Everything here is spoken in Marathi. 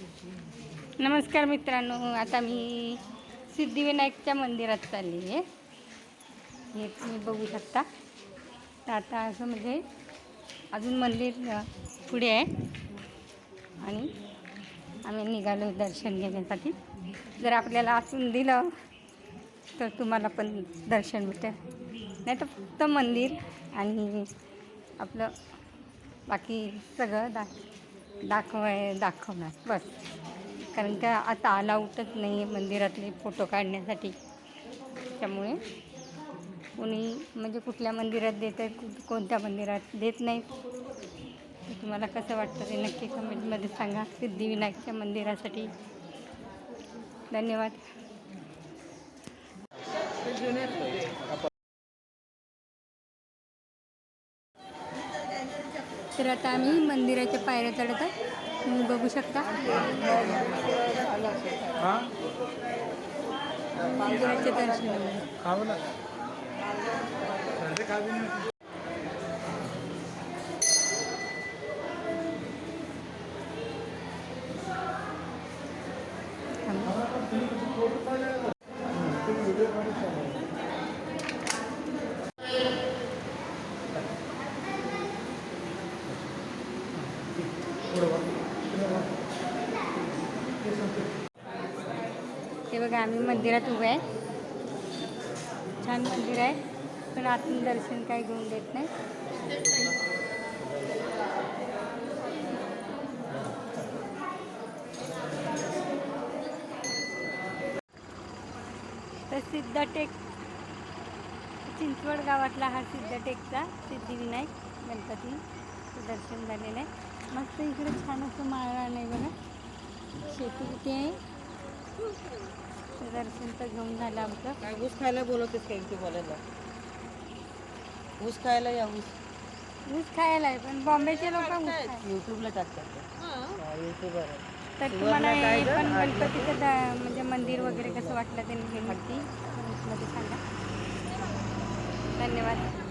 नमस्कार मित्रांनो आता मी सिद्धिविनायकच्या मंदिरात चालली आहे. हे तुम्ही बघू शकता. तर आता असं म्हणजे अजून मंदिर पुढे आहे. आणि आम्ही निघालो दर्शन घेण्यासाठी. जर आपल्याला असून दिलं तर तुम्हाला पण दर्शन भेटेल. नाही तर फक्त मंदिर आणि आपलं बाकी सगळं दा दाखवाय दाखवणार बस. कारण का आता अलाउटच नाही आहे मंदिरातले फोटो काढण्यासाठी. त्यामुळे कोणी म्हणजे कुठल्या मंदिरात देत आहे कोणत्या मंदिरात देत नाहीत. तुम्हाला कसं वाटतं ते नक्की कमेंटमध्ये सांगा. सिद्धिविनायकच्या मंदिरासाठी. धन्यवाद. तर आता आम्ही मंदिराच्या पायऱ्या चढत आहे तुम्ही बघू शकता. मंदिराचे दर्शन हे बघा आम्ही मंदिरात उभे आहे. छान मंदिर आहे. पण आतून दर्शन काही घेऊन देत नाही. तर सिद्धटेक चिंचवड गावातला हा सिद्धटेकचा सिद्धिविनायक गणपती. दर्शन झालेलं आहे. मस्त इकडे छान असं माळरान नाही बघा. शेती किती आहे. दर्शन तर घेऊन झालं आमचं. काय ऊस खायला बोलवतेस का इथे बोलायला? ऊस खायला या ऊस. ऊस खायला आहे पण बॉम्बेचे लोक ऊस खाय युट्यूबला टाकतात युट्यूबर तर तुम्हाला हे पण गणपतीचं द- म्हणजे मंदिर वगैरे कसं वाटलं ते हे माहिती मध्ये सांगा. धन्यवाद.